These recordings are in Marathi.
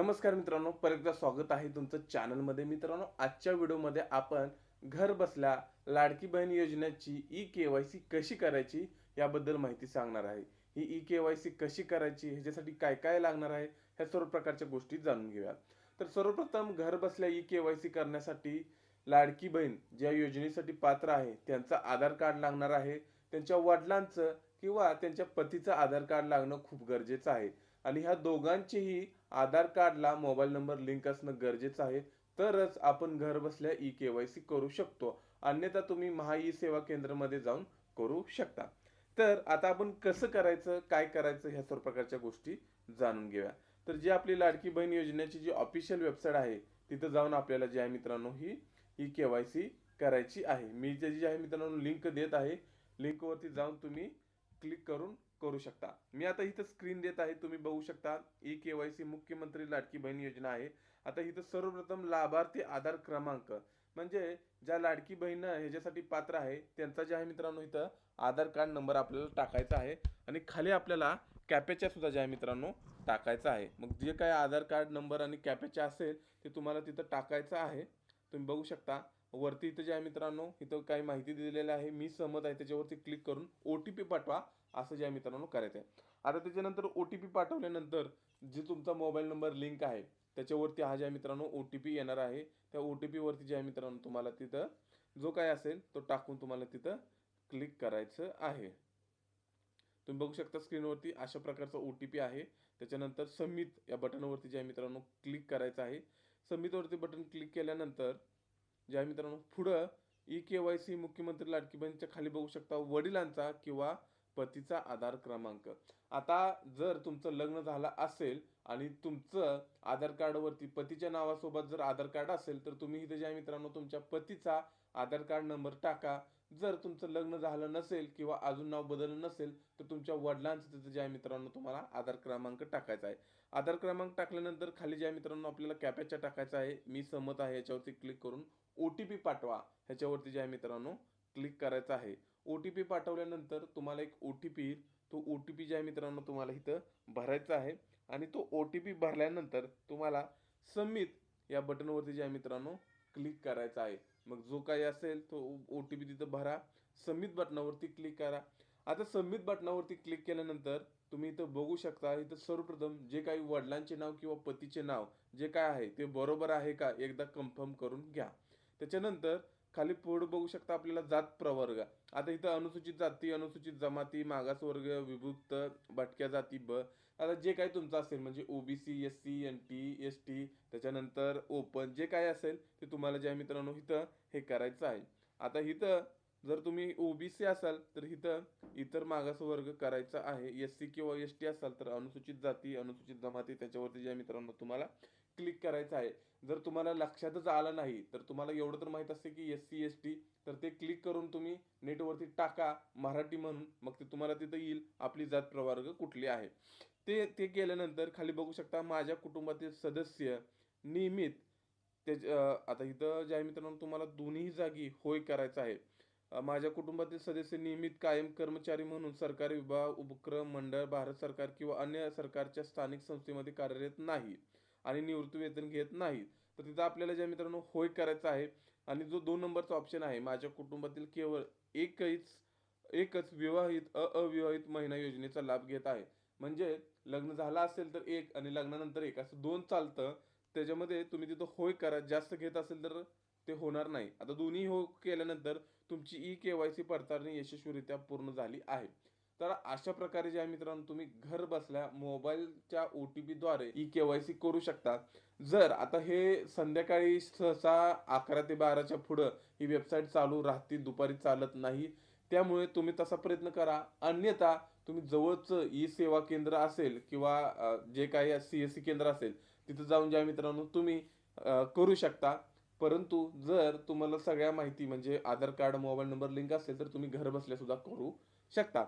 नमस्कार मित्रांनो परत एकदा स्वागत आहे तुमचं चॅनलमध्ये. मित्रांनो आजच्या व्हिडिओमध्ये आपण घर बसल्या लाडकी बहीण योजनेची ई के वाय सी कशी करायची याबद्दल माहिती सांगणार आहे. ही ई के वाय सी कशी करायची ह्याच्यासाठी काय काय लागणार आहे ह्या सर्व प्रकारच्या गोष्टी जाणून घेऊया. तर सर्वप्रथम घर बसल्या ई के वाय सी करण्यासाठी लाडकी बहीण ज्या योजनेसाठी पात्र आहे त्यांचं आधार कार्ड लागणार आहे. त्यांच्या वडिलांचं किंवा त्यांच्या पतीचं आधार कार्ड लागणं खूप गरजेचं आहे. आणि ह्या दोघांचेही आधार कार्डला मोबाईल नंबर लिंक असणं गरजेचं आहे. तरच आपण घर बसल्या ई के वाय सी करू शकतो. अन्यथा तुम्ही महा ई सेवा केंद्रामध्ये जाऊन करू शकता. तर आता आपण कसं करायचं काय करायचं ह्या सर्व प्रकारच्या गोष्टी जाणून घेऊया. तर जी आपली लाडकी बहीण योजनेची जी ऑफिशियल वेबसाईट आहे तिथं जाऊन आपल्याला जे आहे मित्रांनो ही ई के वाय सी करायची आहे. मी त्याची जी आहे मित्रांनो लिंक देत आहे लिंकवरती जाऊन तुम्ही क्लिक करून करू शकता. मी आता इथं स्क्रीन देत आहे तुम्ही बघू शकता. ई के वाय सी मुख्यमंत्री लाडकी बहीण योजना आहे. आता इथं सर्वप्रथम लाभार्थी आधार क्रमांक म्हणजे ज्या लाडकी बहीण ह्याच्यासाठी पात्र आहे त्यांचा जे आहे मित्रांनो इथं आधार कार्ड नंबर आपल्याला टाकायचा आहे. आणि खाली आपल्याला कॅपेच्या सुद्धा जे आहे मित्रांनो टाकायचा आहे. मग जे काय आधार कार्ड नंबर आणि कॅपेच्या असेल ते तुम्हाला तिथं टाकायचं आहे. तुम्ही बघू शकता. वरती इथं जे आहे मित्रांनो इथं काही माहिती दिलेली आहे. मी सहमत आहे. त्याच्यावरती क्लिक करून ओ टी पी पाठवा. असं जे आहे मित्रांनो करायचं आहे. आता त्याच्यानंतर ओ टी पी पाठवल्यानंतर जे तुमचा मोबाईल नंबर लिंक आहे त्याच्यावरती हा जे आहे मित्रांनो ओ टी पी येणार आहे. त्या ओ टी पीवरती जे आहे मित्रांनो तुम्हाला तिथं जो काय असेल तो टाकून तुम्हाला तिथं क्लिक करायचं आहे. तुम्ही बघू शकता स्क्रीनवरती अशा प्रकारचा ओ टी पी आहे. त्याच्यानंतर सबमिट या बटनवरती जे आहे मित्रांनो क्लिक करायचं आहे. सबमिटवरती बटन क्लिक केल्यानंतर जे आहे मित्रांनो पुढं ई के वाय सी मुख्यमंत्री लाडकी खाली बघू शकता वडिलांचा किंवा पतीचा आधार क्रमांक. आता जर तुमचं लग्न झालं असेल आणि तुमचं आधार कार्डवरती पतीच्या नावासोबत जर आधार कार्ड असेल तर तुम्ही इथे ज्या मित्रांनो तुमच्या पतीचा आधार कार्ड नंबर टाका. जर तुमचं लग्न झालं नसेल किंवा अजून नाव बदललं नसेल तर तुमच्या वडिलांचं तिथं ज्या मित्रांनो तुम्हाला आधार क्रमांक टाकायचा आहे. आधार क्रमांक टाकल्यानंतर खाली ज्या मित्रांनो आपल्याला कॅपेचा टाकायचा आहे मी सहमत आहे याच्यावरती क्लिक करून ओ टी पी पाठवा. ह्याच्यावरती ज्या मित्रांनो क्लिक करायचं आहे. ओ टी पी पाठवल्यानंतर तुम्हाला एक ओ टी पी येईल तो ओ टी पी ज्या मित्रांनो तुम्हाला इथं भरायचा आहे. आणि तो ओ टी पी भरल्यानंतर तुम्हाला सबमिट या बटनवरती जे आहे मित्रांनो क्लिक करायचा आहे. मग जो काही असेल तो ओ टी पी तिथं भरा. सबमिट बटनावरती क्लिक करा. आता सबमिट बटनावरती क्लिक केल्यानंतर तुम्ही इथं बघू शकता इथं सर्वप्रथम जे काही वडिलांचे नाव किंवा पतीचे नाव जे काय आहे ते बरोबर आहे का? एकदा कन्फर्म करून घ्या. त्याच्यानंतर खाली पुढे बघू शकता आपल्याला जात प्रवर्ग. आता इथं अनुसूचित जाती अनुसूचित जमाती मागासवर्ग विभुक्त भटक्या जाती ब. आता जे काही तुमचं असेल म्हणजे OBC S C N T S T त्याच्यानंतर ओपन जे काय असेल ते तुम्हाला जे आहे मित्रांनो इथं हे करायचं आहे. आता इथं जर तुम्ही ओबीसी असाल तर इथं इतर मागासवर्ग करायचा आहे. एस सी किंवा एस टी असाल तर अनुसूचित जाती अनुसूचित जमाती त्याच्यावरती जे आहे मित्रांनो तुम्हाला क्लिक करायचं आहे. जर तुम्हाला लक्षातच आलं नाही तर तुम्हाला एवढं तर माहीत असते की एस सी एस टी तर ते क्लिक करून तुम्ही नेटवरती टाका मराठी म्हणून. मग ते तुम्हाला तिथं येईल. आपली जात प्रवर्ग कुठली आहे? ते ते केल्यानंतर खाली बघू शकता माझ्या कुटुंबातील सदस्य नियमित त्याच्या आता इथं ज्या मित्रांनो तुम्हाला दोन्ही जागी होय करायचं आहे. माझ्या कुटुंबातील सदस्य नियमित कायम कर्मचारी म्हणून सरकारी विभाग उपक्रम मंडळ भारत सरकार किंवा अन्य सरकारच्या स्थानिक संस्थेमध्ये कार्यरत नाही. आणि निवृत्ती वेतन घेत नाही तर तिथं आपल्याला ज्या मित्रांनो होय करायचं आहे आणि जो दोन नंबरचा ऑप्शन आहे माझ्या कुटुंबातील केवळ एकच एकच विवाहित अ अविवाहित महिना योजनेचा लाभ घेत आहे. म्हणजे लग्न झालं असेल तर एक आणि लग्नानंतर एक असं दोन चालतं. त्याच्यामध्ये तुम्ही तिथं होय करा जास्त घेत असेल तर ते होणार नाही. आता दोन्ही हो केल्यानंतर तुमची ई के वाय सी पडताळणी यशस्वीरित्या पूर्ण झाली आहे. तर अशा प्रकारे ज्या मित्रांनो तुम्ही घर बसल्या मोबाईलच्या ओ टी पीद्वारे ई के वाय सी करू शकता. जर आता हे संध्याकाळी सहसा अकरा ते बाराच्या पुढं ही वेबसाईट चालू राहते दुपारी चालत नाही त्यामुळे तुम्ही तसा प्रयत्न करा. अन्यथा तुम्ही जवळचं ई सेवा केंद्र असेल किंवा जे काही सी एस सी केंद्र असेल तिथं जाऊन ज्या मित्रांनो तुम्ही करू शकता. परंतु जर तुम्हाला सगळ्या माहिती म्हणजे Aadhaar card mobile number link असेल तर तुम्ही घर बसल्या सुद्धा करू शकता.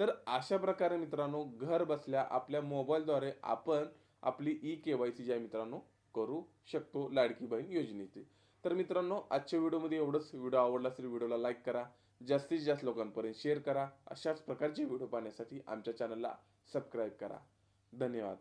तर अशा प्रकारे मित्रांनो घर बसल्या आपल्या मोबाईलद्वारे आपण आपली ई के वाय सी जी आहे मित्रांनो करू शकतो लाडकी बहीण योजनेची. तर मित्रांनो आजच्या व्हिडिओमध्ये एवढंच. व्हिडिओ आवडला असेल व्हिडिओला लाईक करा. जास्तीत जास्त लोकांपर्यंत शेअर करा. अशाच प्रकारचे व्हिडिओ पाहण्यासाठी आमच्या चॅनलला सबस्क्राईब करा. धन्यवाद.